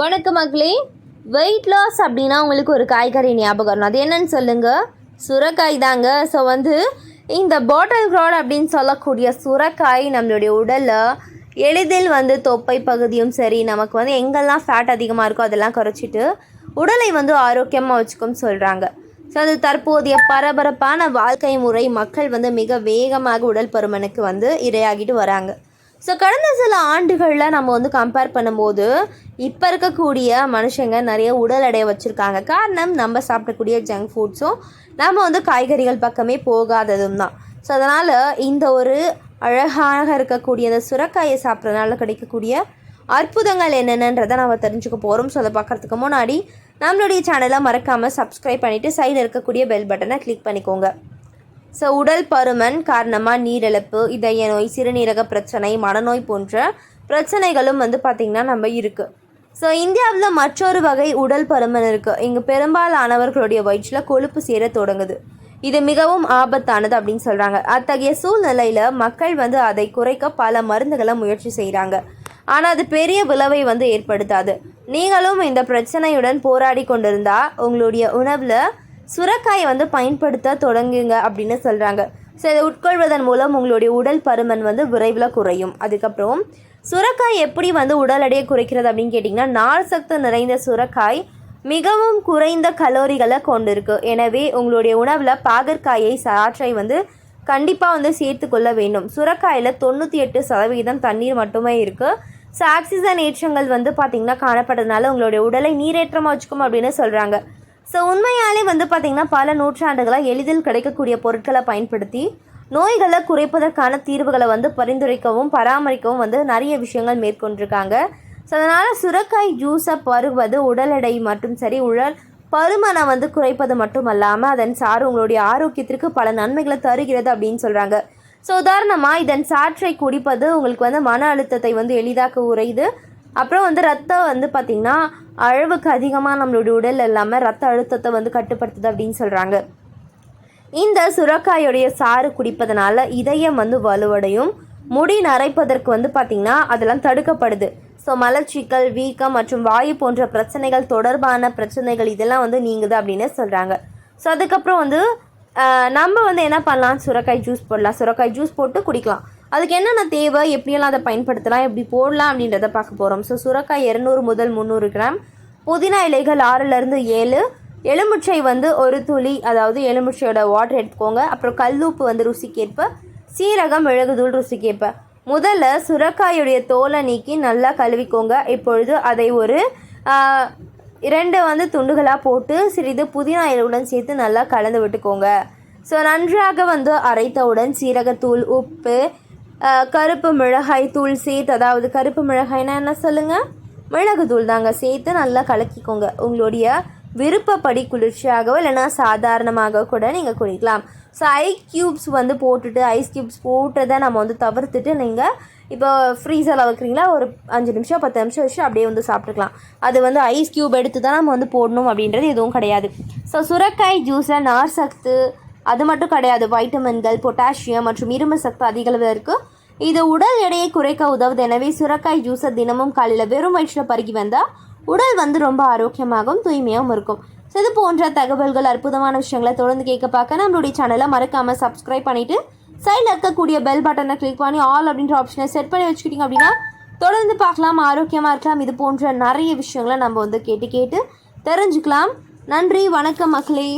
வணக்கம் மக்களே. Weight loss அப்படின்னா உங்களுக்கு ஒரு காய்கறி ஞாபகம் வரும் அது என்னன்னு சொல்லுங்கள் சுரக்காய் தாங்க. ஸோ வந்து இந்த பாட்டில் க்ராட் அப்படின்னு சொல்லக்கூடிய சுரக்காய் நம்மளுடைய உடலில் எளிதில் வந்து தொப்பை பகுதியும் சரி நமக்கு வந்து எங்கெல்லாம் ஃபேட் அதிகமாக இருக்கோ அதெல்லாம் குறைச்சிட்டு உடலை வந்து ஆரோக்கியமாக வச்சுக்கும் சொல்கிறாங்க ஸோ அது தற்போதைய பரபரப்பான வாழ்க்கை முறை மக்கள் வந்து மிக வேகமாக உடல் பருமனுக்கு வந்து இரையாகிட்டு வராங்க. ஸோ கடந்த சில ஆண்டுகளில் நம்ம வந்து கம்பேர் பண்ணும்போது இப்போ இருக்கக்கூடிய மனுஷங்க நிறைய உடல் எடையை வச்சுருக்காங்க. காரணம் நம்ம சாப்பிடக்கூடிய ஜங்க் ஃபுட்ஸும் நம்ம வந்து காய்கறிகள் பக்கமே போகாததும் தான். ஸோ அதனால் இந்த ஒரு அழகாக இருக்கக்கூடிய அந்த சுரக்காயை சாப்பிட்றதுனால கிடைக்கக்கூடிய அற்புதங்கள் என்னென்னன்றதை நம்ம தெரிஞ்சுக்க போகிறோம் ஸோ அதை பார்க்குறதுக்கு முன்னாடி நம்மளுடைய சேனலை மறக்காமல் சப்ஸ்கிரைப் பண்ணிவிட்டு சைடில் இருக்கக்கூடிய பெல் பட்டனை கிளிக் பண்ணிக்கோங்க. ஸோ உடல் பருமன் காரணமாக நீரிழப்பு இதய நோய் சிறுநீரக பிரச்சனை மனநோய் போன்ற பிரச்சனைகளும் வந்து பார்த்திங்கன்னா நம்ம இருக்குது ஸோ இந்தியாவில் மற்றொரு வகை உடல் பருமன் இருக்குது இங்கே பெரும்பாலானவர்களுடைய வயிற்றில் கொழுப்பு சேர தொடங்குது. இது மிகவும் ஆபத்தானது அப்படின்னு சொல்கிறாங்க அத்தகைய சூழ்நிலையில் மக்கள் வந்து அதை குறைக்க பல மருந்துகளை முயற்சி செய்கிறாங்க ஆனால் அது பெரிய விளைவை வந்து ஏற்படுத்தாது. நீங்களும் இந்த பிரச்சனையுடன் போராடி கொண்டிருந்தால் உங்களுடைய உணவில் சுரக்காயை வந்து பயன்படுத்த தொடங்குங்க அப்படின்னு சொல்கிறாங்க ஸோ இதை உட்கொள்வதன் மூலம் உங்களுடைய உடல் பருமன் வந்து விரைவில் குறையும். அதுக்கப்புறம் சுரக்காய் எப்படி வந்து உடல் எடையை குறைக்கிறது அப்படின்னு கேட்டிங்கன்னா நார் சத்து நிறைந்த சுரக்காய் மிகவும் குறைந்த கலோரிகளை கொண்டிருக்கு. எனவே உங்களுடைய உணவில் பாகற்காயை சாற்றை வந்து கண்டிப்பாக வந்து சேர்த்து கொள்ள வேண்டும். சுரக்காயில் தொண்ணூற்றி எட்டு சதவீதம் தண்ணீர் மட்டுமே இருக்குது ஸோ ஆக்சிஜன் ஏற்றங்கள் வந்து பார்த்திங்கன்னா காணப்படுறதுனால உங்களுடைய உடலை நீரேற்றமாக வச்சுக்கும் அப்படின்னு சொல்கிறாங்க ஸோ உண்மையாலே வந்து பார்த்திங்கன்னா பல நூற்றாண்டுகளாக எளிதில் கிடைக்கக்கூடிய பொருட்களை பயன்படுத்தி நோய்களை குறைப்பதற்கான தீர்வுகளை வந்து பரிந்துரைக்கவும் பராமரிக்கவும் வந்து நிறைய விஷயங்கள் மேற்கொண்டிருக்காங்க. ஸோ அதனால் சுரக்காய் ஜூஸை பருவது உடல் எடை மட்டும் சரி உடல் பருமனை வந்து குறைப்பது மட்டும் அல்லாமல் அதன் சாறு உங்களுடைய ஆரோக்கியத்திற்கு பல நன்மைகளை தருகிறது அப்படின்னு சொல்கிறாங்க ஸோ உதாரணமாக இதன் சாற்றை குடிப்பது உங்களுக்கு வந்து மன அழுத்தத்தை வந்து எளிதாக்க உறையுது அப்புறம் வந்து ரத்தம் வந்து பார்த்திங்கன்னா அளவுக்கு அதிகமாக நம்மளுடைய உடல் இல்லாமல் ரத்த அழுத்தத்தை வந்து கட்டுப்படுத்துது அப்படின்னு சொல்கிறாங்க இந்த சுரக்காயுடைய சாறு குடிப்பதனால இதயம் வந்து வலுவடையும். முடி நரைப்பதற்கு வந்து பார்த்திங்கன்னா அதெல்லாம் தடுக்கப்படுது. ஸோ மலச்சிக்கல் வீக்கம் மற்றும் வாயு போன்ற பிரச்சனைகள் தொடர்பான பிரச்சனைகள் இதெல்லாம் வந்து நீங்குது அப்படின்னு சொல்கிறாங்க ஸோ அதுக்கப்புறம் வந்து நம்ம வந்து என்ன பண்ணலாம்? சுரக்காய் ஜூஸ் போடலாம். சுரக்காய் ஜூஸ் போட்டு குடிக்கலாம். அதுக்கு என்னென்ன தேவை? எப்படியெல்லாம் அதை பயன்படுத்தலாம்? எப்படி போடலாம்? அப்படின்றத பார்க்க போகிறோம் ஸோ சுரக்காய் இரநூறு முதல் முந்நூறு கிராம். புதினா இலைகள் ஆறுலேருந்து ஏழு. எலுமிச்சை வந்து ஒரு துளி அதாவது எலுமிச்சையோட வாட்டர் எடுத்துக்கோங்க. அப்புறம் கல்லூப்பு வந்து ருசிக்கேற்ப. சீரகம் மிளகுதூள் ருசிக்கேற்ப. முதல்ல சுரக்காயுடைய தோலை நீக்கி நல்லா கழுவிக்கோங்க. இப்பொழுது அதை ஒரு இரண்டு வந்து துண்டுகளாக போட்டு சிறிது புதினா இலையுடன் சேர்த்து நல்லா கலந்து விட்டுக்கோங்க. ஸோ நன்றாக வந்து அரைத்தவுடன் சீரகத்தூள் உப்பு கருப்பு மிளகாய் தூள் சேர்த்து அதாவது கருப்பு மிளகாய்னா என்ன சொல்லுங்கள் மிளகு தூள் தாங்க. சேர்த்து நல்லா கலக்கிக்கோங்க. உங்களுடைய விருப்பப்படி குளிர்ச்சியாகவோ இல்லைன்னா சாதாரணமாக கூட நீங்கள் குடிக்கலாம் ஸோ ஐ க்யூப்ஸ் வந்து போட்டுட்டு ஐஸ் க்யூப்ஸ் போட்டதை நம்ம வந்து தவிர்த்துட்டு நீங்கள் இப்போ ஃப்ரீசரில் வைக்கிறீங்களா? ஒரு அஞ்சு நிமிஷம் பத்து நிமிஷம் வச்சு அப்படியே வந்து சாப்பிட்டுக்கலாம். அது வந்து ஐஸ் க்யூப் எடுத்து தான் நம்ம வந்து போடணும் அப்படின்றது எதுவும் கிடையாது. ஸோ சுரக்காய் ஜூஸில் நார் சத்து அது மட்டும் கிடையாது. வைட்டமின்கள் பொட்டாசியம் மற்றும் இரும்பு சத்து அதிக அளவில் இருக்குது இது உடல் எடையை குறைக்க உதவுது. எனவே சுரக்காய் ஜூஸை தினமும் காலையில் வெறும் வயிற்றில் பருகி வந்தால் உடல் வந்து ரொம்ப ஆரோக்கியமாகவும் தூய்மையாகவும் இருக்கும். ஸோ இது போன்ற தகவல்கள் அற்புதமான விஷயங்களை தொடர்ந்து கேட்க பார்க்க நம்மளுடைய சேனலை மறக்காமல் சப்ஸ்கிரைப் பண்ணிவிட்டு சைடில் இருக்கக்கூடிய பெல் பட்டனை கிளிக் பண்ணி ஆல் அப்படின்ற ஆப்ஷனை செட் பண்ணி வச்சுக்கிட்டிங்க அப்படின்னா தொடர்ந்து பார்க்கலாம் ஆரோக்கியமாக இருக்கலாம். இது போன்ற நிறைய விஷயங்களை நம்ம வந்து கேட்டு கேட்டு தெரிஞ்சுக்கலாம். நன்றி வணக்கம் மக்களே.